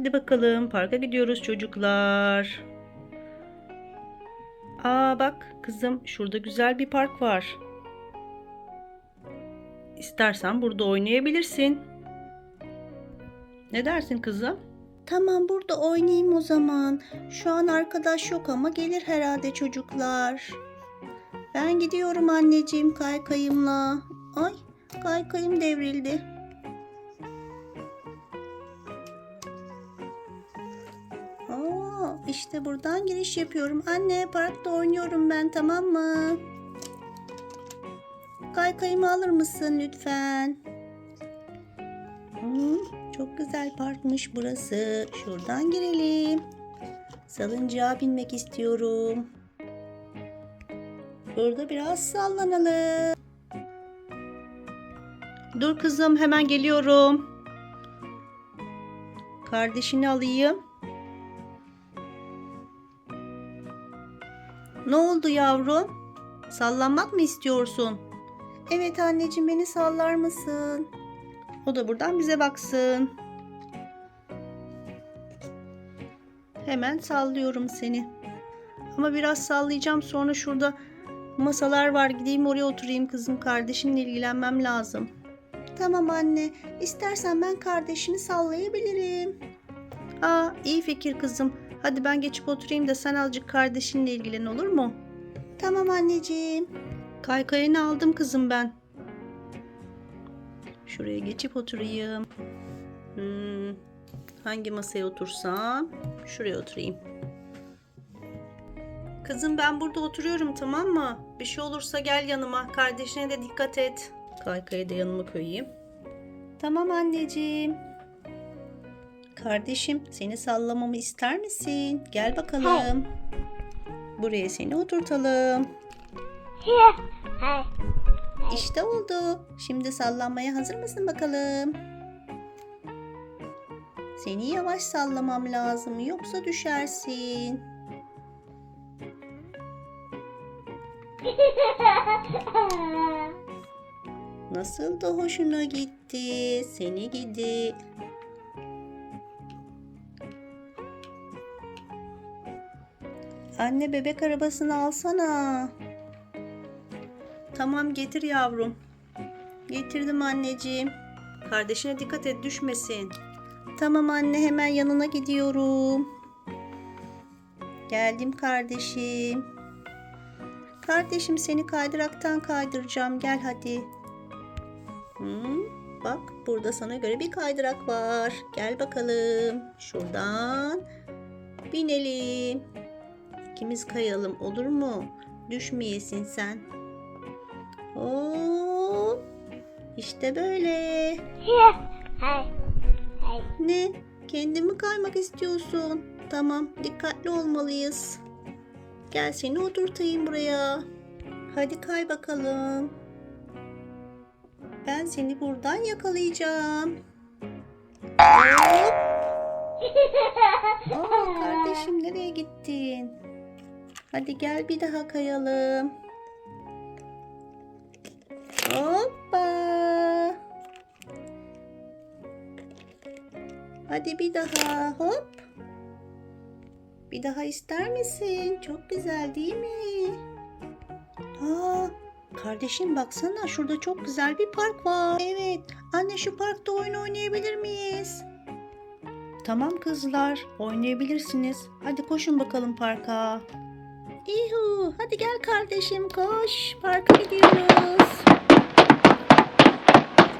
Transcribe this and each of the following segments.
Hadi bakalım parka gidiyoruz çocuklar. Aa bak kızım şurada güzel bir park var. İstersen burada oynayabilirsin. Ne dersin kızım? Tamam burada oynayayım o zaman. Şu an arkadaş yok ama gelir herhalde çocuklar. Ben gidiyorum anneciğim kaykayımla. Ay kaykayım devrildi. İşte buradan giriş yapıyorum. Anne parkta oynuyorum ben tamam mı? Kaykayımı alır mısın lütfen? Hı, çok güzel parkmış burası. Şuradan girelim. Salıncağa binmek istiyorum. Burada biraz sallanalım. Dur kızım hemen geliyorum. Kardeşini alayım. Ne oldu yavrum? Sallanmak mı istiyorsun? Evet anneciğim beni sallar mısın? O da buradan bize baksın. Hemen sallıyorum seni. Ama biraz sallayacağım sonra şurada masalar var. Gideyim oraya oturayım kızım. Kardeşinle ilgilenmem lazım. Tamam anne. İstersen ben kardeşini sallayabilirim. Aa iyi fikir kızım. Hadi ben geçip oturayım da sen azıcık kardeşinle ilgilen olur mu? Tamam anneciğim. Kaykayını aldım kızım ben. Şuraya geçip oturayım. Hmm, hangi masaya otursam? Şuraya oturayım. Kızım ben burada oturuyorum tamam mı? Bir şey olursa gel yanıma. Kardeşine de dikkat et. Kaykayı da yanıma koyayım. Tamam anneciğim. Kardeşim seni sallamamı ister misin? Gel bakalım. Buraya seni oturtalım. İşte oldu. Şimdi sallanmaya hazır mısın bakalım? Seni yavaş sallamam lazım yoksa düşersin. Nasıl da hoşuna gitti. Seni gidi. Anne bebek arabasını alsana. Tamam getir yavrum. Getirdim anneciğim. Kardeşine dikkat et düşmesin. Tamam anne hemen yanına gidiyorum. Geldim kardeşim. Kardeşim seni kaydıraktan kaydıracağım. Gel hadi. Hı, bak burada sana göre bir kaydırak var. Gel bakalım. Şuradan binelim. İkimiz kayalım olur mu? Düşmeyesin sen. Hop. İşte böyle. Ne? Kendin mi kaymak istiyorsun? Tamam, dikkatli olmalıyız. Gel seni oturtayım buraya. Hadi kay bakalım. Ben seni buradan yakalayacağım. Hop. Aa, kardeşim nereye gittin? Hadi gel bir daha kayalım. Hoppa. Hadi bir daha hop. Bir daha ister misin? Çok güzel değil mi? Aa, kardeşim baksana şurada çok güzel bir park var. Evet, anne şu parkta oyun oynayabilir miyiz? Tamam kızlar oynayabilirsiniz. Hadi koşun bakalım parka. İhu, hadi gel kardeşim koş. Parka gidiyoruz.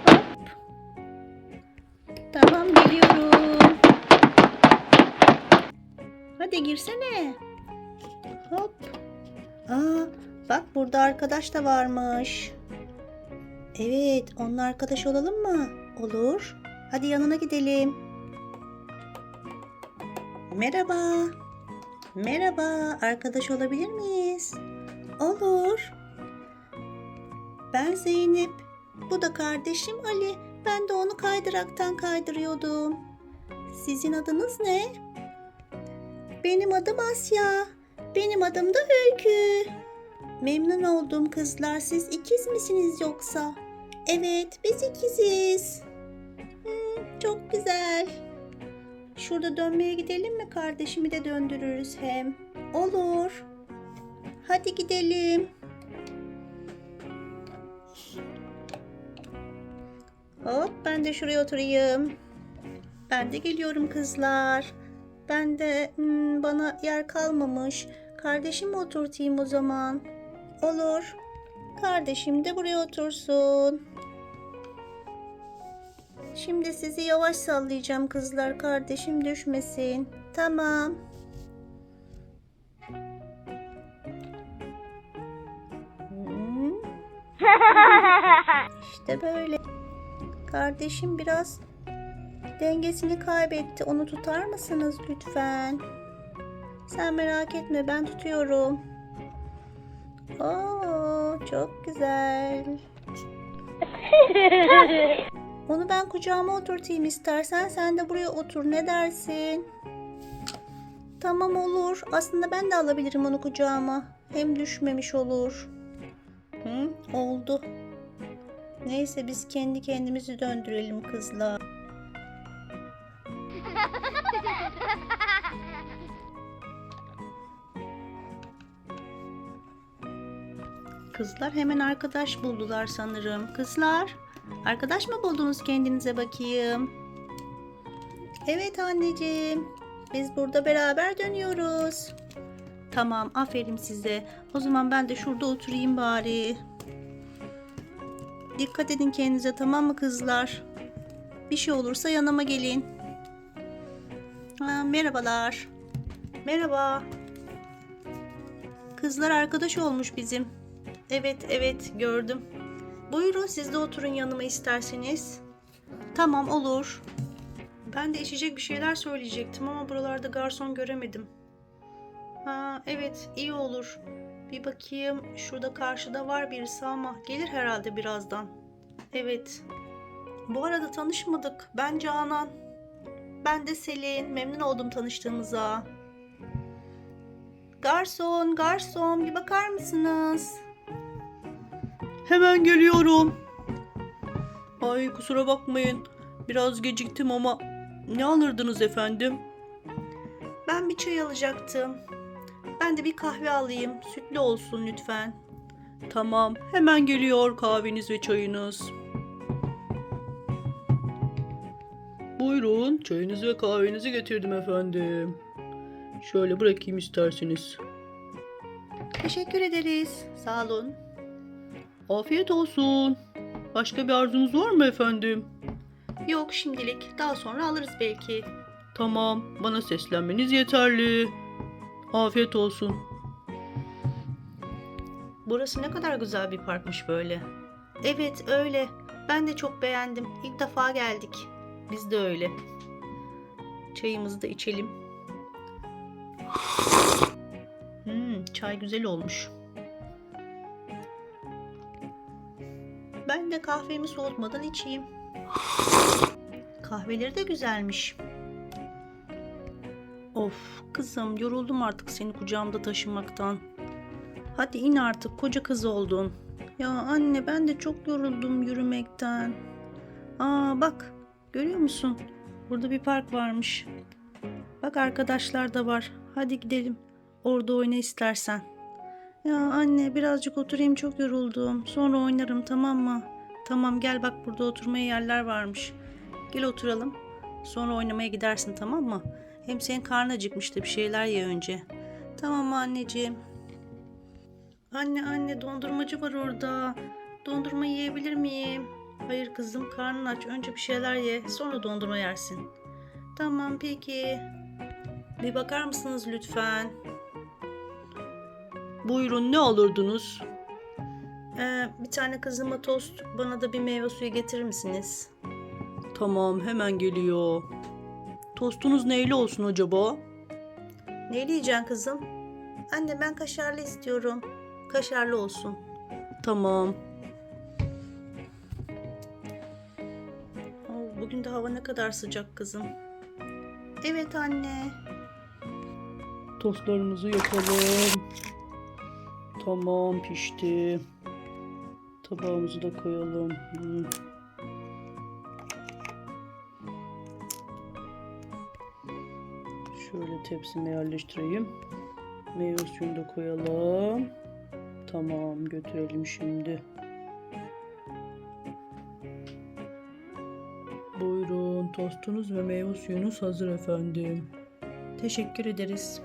Hop. Tamam geliyorum. Hadi girsene. Hop. Aa, bak burada arkadaş da varmış. Evet, onunla arkadaş olalım mı? Olur. Hadi yanına gidelim. Merhaba. Merhaba, arkadaş olabilir miyiz? Olur. Ben Zeynep. Bu da kardeşim Ali. Ben de onu kaydıraktan kaydırıyordum. Sizin adınız ne? Benim adım Asya. Benim adım da Öykü. Memnun oldum kızlar. Siz ikiz misiniz yoksa? Evet, biz ikiziz. Hmm, çok güzel. Şurada dönmeye gidelim mi? Kardeşimi de döndürürüz hem. Olur. Hadi gidelim. Hop ben de şuraya oturayım. Ben de geliyorum kızlar. Ben de hmm, bana yer kalmamış. Kardeşimi oturtayım o zaman. Olur. Kardeşim de buraya otursun. Şimdi sizi yavaş sallayacağım kızlar. Kardeşim düşmesin. Tamam. Hmm. İşte böyle. Kardeşim biraz dengesini kaybetti. Onu tutar mısınız lütfen? Sen merak etme ben tutuyorum. Oo, çok güzel. Onu ben kucağıma oturtayım istersen. Sen de buraya otur. Ne dersin? Tamam olur. Aslında ben de alabilirim onu kucağıma. Hem düşmemiş olur. Hı, oldu. Neyse biz kendi kendimizi döndürelim kızlar. Kızlar hemen arkadaş buldular sanırım. Kızlar, arkadaş mı buldunuz kendinize bakayım? Evet anneciğim. Biz burada beraber dönüyoruz. Tamam, aferin size. O zaman ben de şurada oturayım bari. Dikkat edin kendinize tamam mı kızlar? Bir şey olursa yanıma gelin. Ha, merhabalar. Merhaba. Kızlar arkadaş olmuş bizim. Evet evet gördüm. Buyurun siz de oturun yanıma isterseniz. Tamam olur. Ben de içecek bir şeyler söyleyecektim ama buralarda garson göremedim. Ha evet iyi olur. Bir bakayım şurada karşıda var birisi ama gelir herhalde birazdan. Evet. Bu arada tanışmadık. Ben Canan. Ben de Selin. Memnun oldum tanıştığımıza. Garson, garson bir bakar mısınız? Hemen geliyorum. Ay kusura bakmayın. Biraz geciktim ama ne alırdınız efendim? Ben bir çay alacaktım. Ben de bir kahve alayım. Sütlü olsun lütfen. Tamam, hemen geliyor kahveniz ve çayınız. Buyurun, çayınızı ve kahvenizi getirdim efendim. Şöyle bırakayım isterseniz. Teşekkür ederiz. Sağ olun. Afiyet olsun. Başka bir arzunuz var mı efendim? Yok şimdilik. Daha sonra alırız belki. Tamam, bana seslenmeniz yeterli. Afiyet olsun. Burası ne kadar güzel bir parkmış böyle. Evet öyle. Ben de çok beğendim. İlk defa geldik. Biz de öyle. Çayımızı da içelim. Hmm, çay güzel olmuş. Ben de kahvemi soğutmadan içeyim. Kahveleri de güzelmiş. Of kızım yoruldum artık seni kucağımda taşımaktan. Hadi in artık koca kız oldun. Ya anne ben de çok yoruldum yürümekten. Aa bak görüyor musun? Burada bir park varmış. Bak arkadaşlar da var. Hadi gidelim. Orada oyna istersen. Ya anne birazcık oturayım çok yoruldum. Sonra oynarım tamam mı? Tamam gel bak burada oturmaya yerler varmış. Gel oturalım. Sonra oynamaya gidersin tamam mı? Hem senin karnın acıkmıştı bir şeyler ye önce. Tamam anneciğim. Anne anne dondurmacı var orada. Dondurma yiyebilir miyim? Hayır kızım karnın aç. Önce bir şeyler ye. Sonra dondurma yersin. Tamam peki. Bir bakar mısınız lütfen? Buyurun ne alırdınız? Ee, bir tane kızıma tost, bana da bir meyve suyu getirir misiniz? Tamam hemen geliyor. Tostunuz neyle olsun acaba? Ne yiyeceksin kızım? Anne ben kaşarlı istiyorum. Kaşarlı olsun. Tamam. Oo, Bugün de hava ne kadar sıcak kızım. Evet anne. Tostlarımızı yapalım. Tamam pişti. Tabağımızı da koyalım. Hmm. Şöyle tepsime yerleştireyim. Meyve suyunu da koyalım. Tamam götürelim şimdi. Buyurun tostunuz ve meyve suyunuz hazır efendim. Teşekkür ederiz.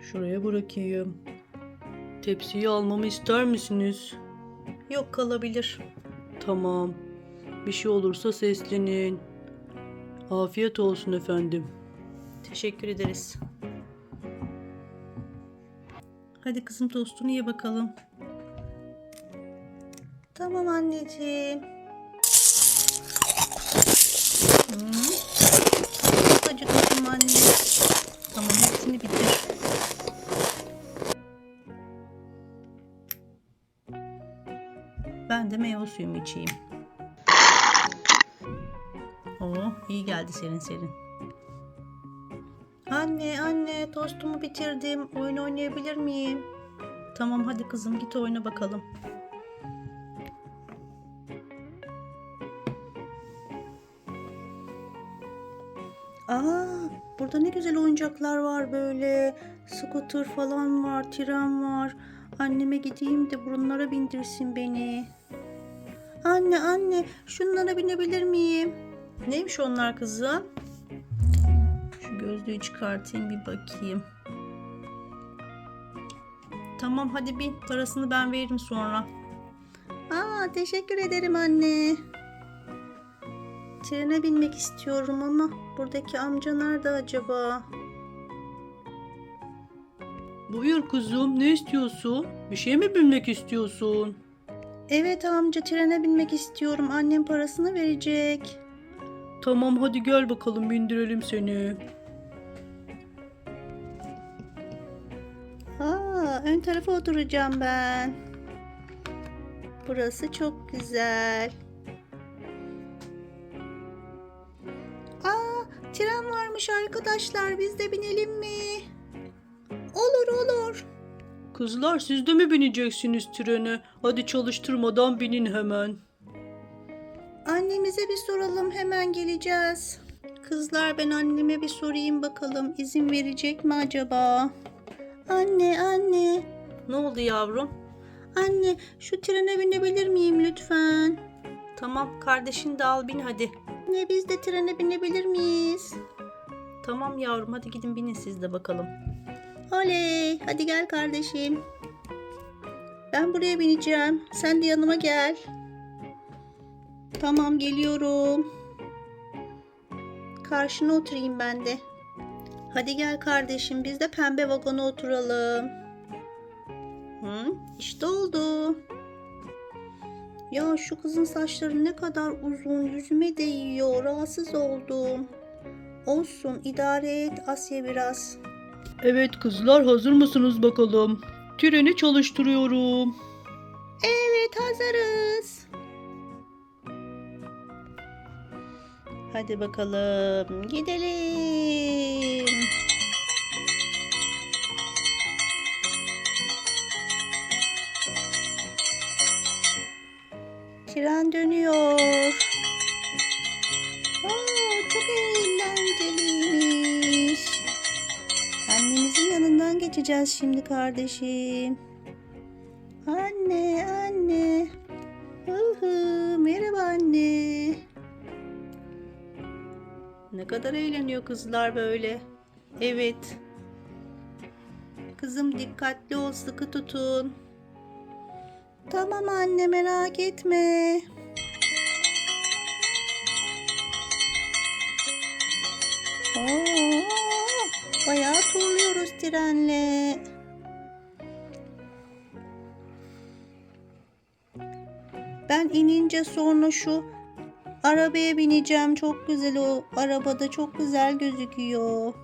Şuraya bırakayım. Tepsiyi almamı ister misiniz? Yok kalabilir. Tamam. Bir şey olursa seslenin. Afiyet olsun efendim. Teşekkür ederiz. Hadi kızım tostunu ye bakalım. Tamam anneciğim. Ben de meyve suyumu içeyim. Oh iyi geldi serin serin. Anne anne tostumu bitirdim. Oyun oynayabilir miyim? Tamam hadi kızım git oyna bakalım. Aa, burada ne güzel oyuncaklar var böyle. Scooter falan var, tren var. Anneme gideyim de bunlara bindirsin beni. Anne anne, şunlara binebilir miyim? Neymiş onlar kızım? Şu gözlüğü çıkartayım bir bakayım. Tamam hadi bin. Parasını ben veririm sonra. Aa, teşekkür ederim anne. Trene binmek istiyorum ama buradaki amca nerede acaba? Buyur kızım ne istiyorsun? Bir şey mi bilmek istiyorsun? Evet amca trene binmek istiyorum. Annem parasını verecek. Tamam hadi gel bakalım bindirelim seni. Aa, ön tarafa oturacağım ben. Burası çok güzel. Aa, tren varmış arkadaşlar. Biz de binelim mi? Kızlar siz de mi bineceksiniz trene? Hadi çalıştırmadan binin hemen. Annemize bir soralım hemen geleceğiz. Kızlar ben anneme bir sorayım bakalım izin verecek mi acaba? Anne anne Ne oldu yavrum? anne şu trene binebilir miyim lütfen? Tamam kardeşini de al bin hadi. Anne biz de trene binebilir miyiz? Tamam yavrum hadi gidin binin siz de bakalım. Oley hadi gel kardeşim. Ben buraya bineceğim. Sen de yanıma gel. Tamam geliyorum. Karşına oturayım ben de. Hadi gel kardeşim biz de pembe vagona oturalım. Hı, işte oldu. Ya şu kızın saçları ne kadar uzun yüzüme değiyor. Rahatsız oldum. Olsun idare et Asya biraz. Evet kızlar hazır mısınız bakalım? Treni çalıştırıyorum. Evet hazırız. Hadi bakalım gidelim. Tren dönüyor. Geçeceğiz şimdi kardeşim. Anne, anne. Hı merhaba anne. Ne kadar eğleniyor kızlar böyle. Evet. Kızım dikkatli ol, sıkı tutun. Tamam anne, merak etme. Oo, bayağı turluyoruz trenle. Ben inince sonra şu arabaya bineceğim. Çok güzel o arabada çok güzel gözüküyor.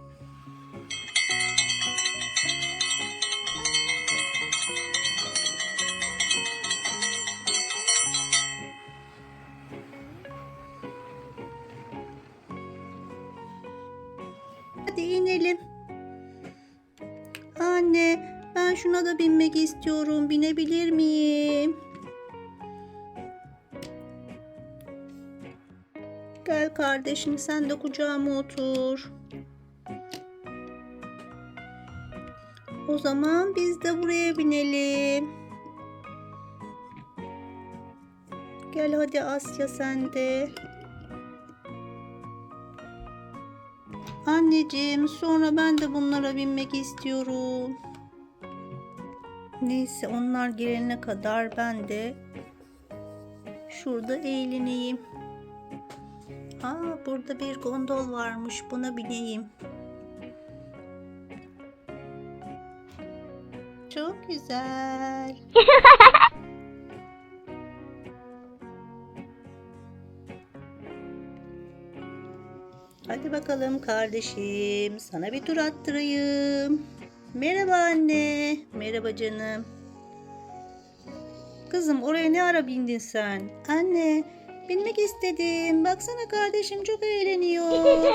Da binmek istiyorum. Binebilir miyim? Gel kardeşim sen de kucağıma otur. O zaman biz de buraya binelim. Gel hadi Asya sen de. Anneciğim sonra ben de bunlara binmek istiyorum. Neyse onlar gelene kadar ben de şurada eğleneyim. Aa burada bir gondol varmış buna bineyim. Çok güzel. Hadi bakalım kardeşim. Sana bir tur attırayım. Merhaba anne. Merhaba canım. Kızım oraya ne ara bindin sen? Anne binmek istedim. Baksana kardeşim çok eğleniyor.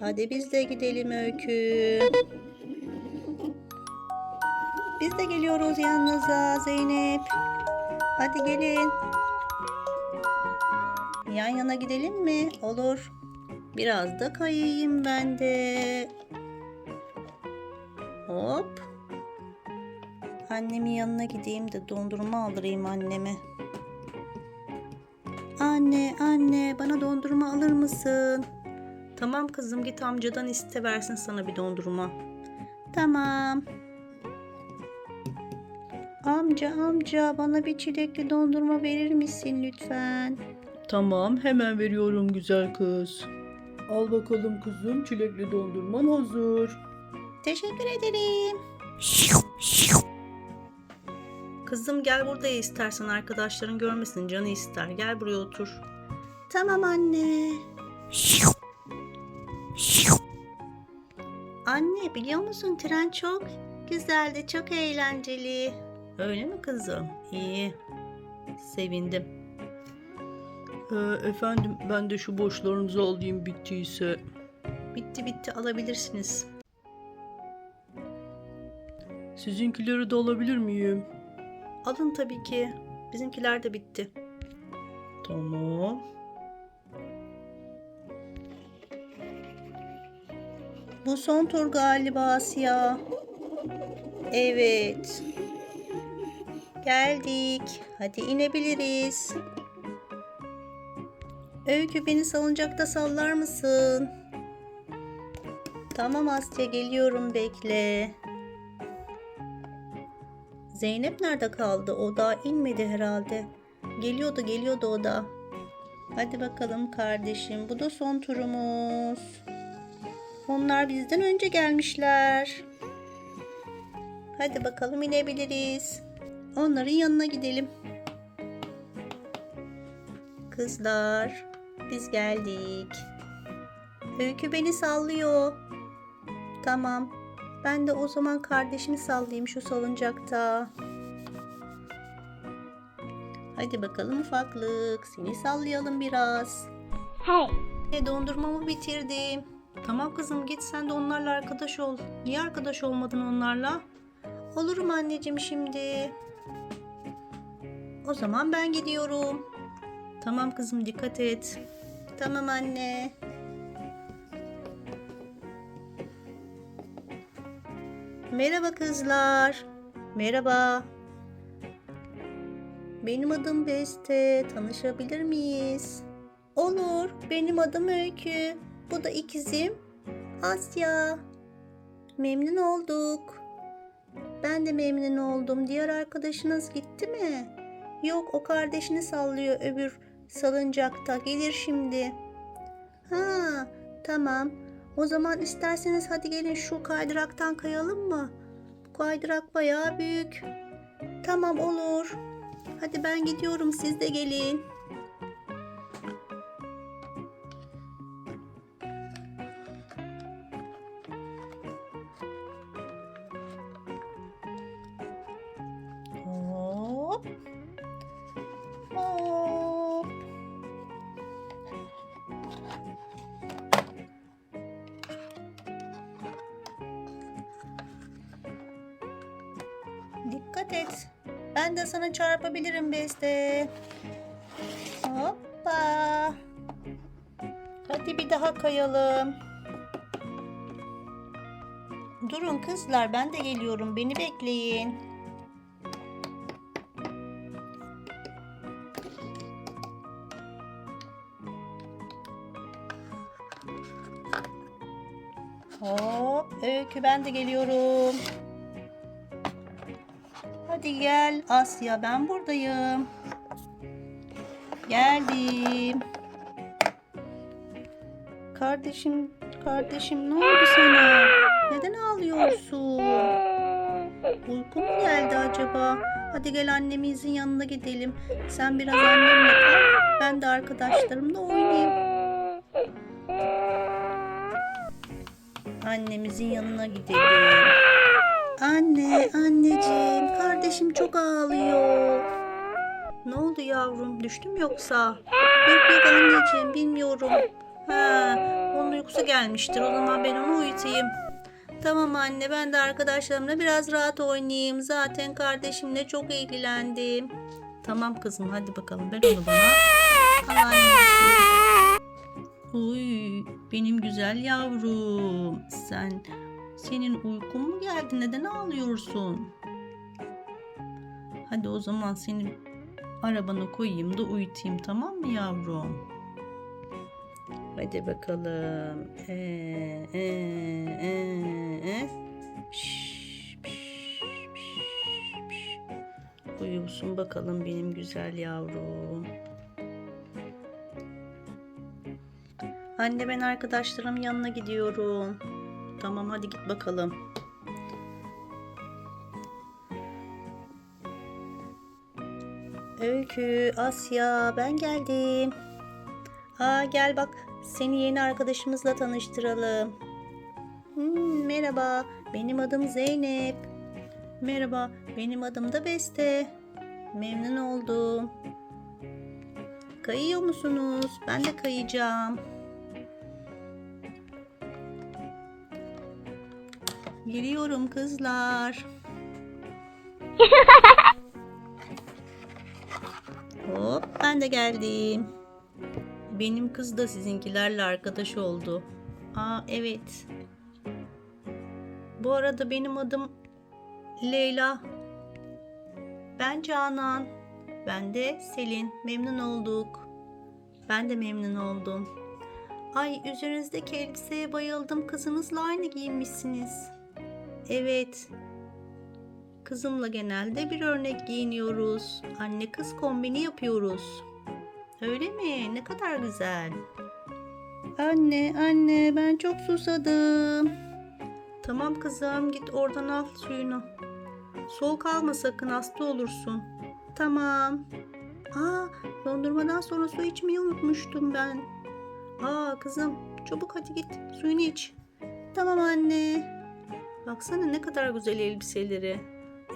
Hadi biz de gidelim Öykü. Biz de geliyoruz yanınıza Zeynep. Hadi gelin. Yan yana gidelim mi? Olur. Biraz da kayayım ben de. Hop. Annemin yanına gideyim de dondurma aldırayım anneme. Anne, anne bana dondurma alır mısın? Tamam kızım git amcadan iste versin sana bir dondurma. Tamam. Amca amca bana bir çilekli dondurma verir misin lütfen? Tamam hemen veriyorum güzel kız. Al bakalım kızım çilekli dondurman hazır. Teşekkür ederim. Kızım gel burada ye istersen arkadaşların görmesin canı ister. Gel buraya otur. Tamam anne. Anne biliyor musun tren çok güzeldi, çok eğlenceli. Öyle mi kızım? İyi. Sevindim. Ee, efendim ben de şu boşlarınızı alayım bittiyse. Bitti bitti alabilirsiniz. Sizinkileri de alabilir miyim? Alın tabii ki. Bizimkiler de bitti. Tamam. Bu son tur galiba Asya. Evet. Geldik. Hadi inebiliriz. Öykü beni salıncakta sallar mısın? Tamam Asya geliyorum bekle. Zeynep nerede kaldı? O daha inmedi herhalde. Geliyordu geliyordu o da. Hadi bakalım kardeşim. Bu da son turumuz. Onlar bizden önce gelmişler. Hadi bakalım inebiliriz. Onların yanına gidelim. Kızlar, biz geldik. Öykü beni sallıyor. Tamam. Ben de o zaman kardeşimi sallayayım şu salıncakta. Hadi bakalım ufaklık. Seni sallayalım biraz. Hey. E, dondurmamı bitirdim. Tamam kızım git sen de onlarla arkadaş ol. Niye arkadaş olmadın onlarla? Olurum anneciğim şimdi. O zaman ben gidiyorum. Tamam kızım dikkat et. Tamam anne. Merhaba kızlar. Merhaba. Benim adım Beste. Tanışabilir miyiz? Olur. Benim adım Öykü. Bu da ikizim Asya. Memnun olduk. Ben de memnun oldum. Diğer arkadaşınız gitti mi? Yok o kardeşini sallıyor öbür salıncakta. Gelir şimdi. Ha tamam. O zaman isterseniz hadi gelin şu kaydıraktan kayalım mı? Bu kaydırak bayağı büyük. Tamam olur. Hadi ben gidiyorum siz de gelin. Dikkat et. Ben de sana çarpabilirim Beste. Hoppa. Hadi bir daha kayalım. Durun kızlar ben de geliyorum. Beni bekleyin. Hop, Öykü ben de geliyorum. Gel Asya ben buradayım. Geldim. Kardeşim, kardeşim ne oldu sana? Neden ağlıyorsun? Uykun mu geldi acaba? Hadi gel annemizin yanına gidelim. Sen biraz annemle kal. Ben de arkadaşlarımla oynayayım. Annemizin yanına gidelim. Anne, anneciğim, kardeşim çok ağlıyor. Ne oldu yavrum? Düştüm yoksa? Yok yok anneciğim, bilmiyorum. Ha, onun uykusu gelmiştir. O zaman ben onu uyutayım. Tamam anne, ben de arkadaşlarımla biraz rahat oynayayım. Zaten kardeşimle çok ilgilendim. Tamam kızım, hadi bakalım. Ver onu bana. Anneciğim. Uy, benim güzel yavrum. Sen senin uykun mu geldi? Neden ağlıyorsun? Hadi o zaman seni arabana koyayım da uyutayım tamam mı yavrum? Hadi bakalım. Ee, ee, ee, ee. Uyusun bakalım benim güzel yavrum. Anne ben arkadaşlarımın yanına gidiyorum. Tamam hadi git bakalım. Öykü, Asya ben geldim. Aa gel bak seni yeni arkadaşımızla tanıştıralım. Hmm, merhaba benim adım Zeynep. Merhaba benim adım da Beste. Memnun oldum. Kayıyor musunuz? Ben de kayacağım. Geliyorum kızlar. Hop ben de geldim. Benim kız da sizinkilerle arkadaş oldu. Aa evet. Bu arada benim adım Leyla. Ben Canan. Ben de Selin. Memnun olduk. Ben de memnun oldum. Ay üzerinizdeki elbiseye bayıldım. Kızınızla aynı giyinmişsiniz. Evet. Kızımla genelde bir örnek giyiniyoruz. Anne kız kombini yapıyoruz. Öyle mi? Ne kadar güzel. Anne, anne ben çok susadım. Tamam kızım git oradan al suyunu. Soğuk alma sakın hasta olursun. Tamam. Aa dondurmadan sonra su içmeyi unutmuştum ben. Aa kızım çabuk hadi git suyunu iç. Tamam anne. Baksana ne kadar güzel elbiseleri.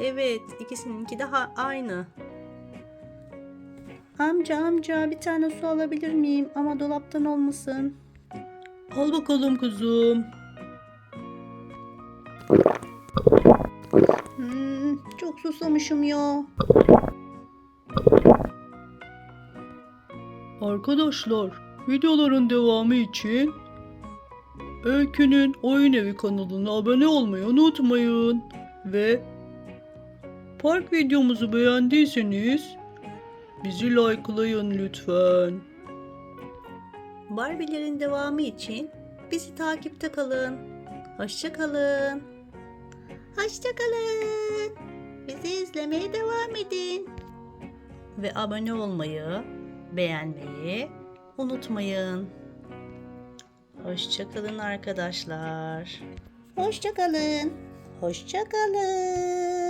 Evet ikisininki de ha- aynı. Amca amca bir tane su alabilir miyim ama dolaptan olmasın. Al bakalım kızım. Hmm, çok susamışım ya. Arkadaşlar, videoların devamı için Öykü'nün Oyun Evi kanalına abone olmayı unutmayın. Ve park videomuzu beğendiyseniz bizi likelayın lütfen. Barbie'lerin devamı için bizi takipte kalın. Hoşça kalın. Hoşça kalın. Bizi izlemeye devam edin. Ve abone olmayı, beğenmeyi unutmayın. Hoşça kalın arkadaşlar. Hoşça kalın. Hoşça kalın.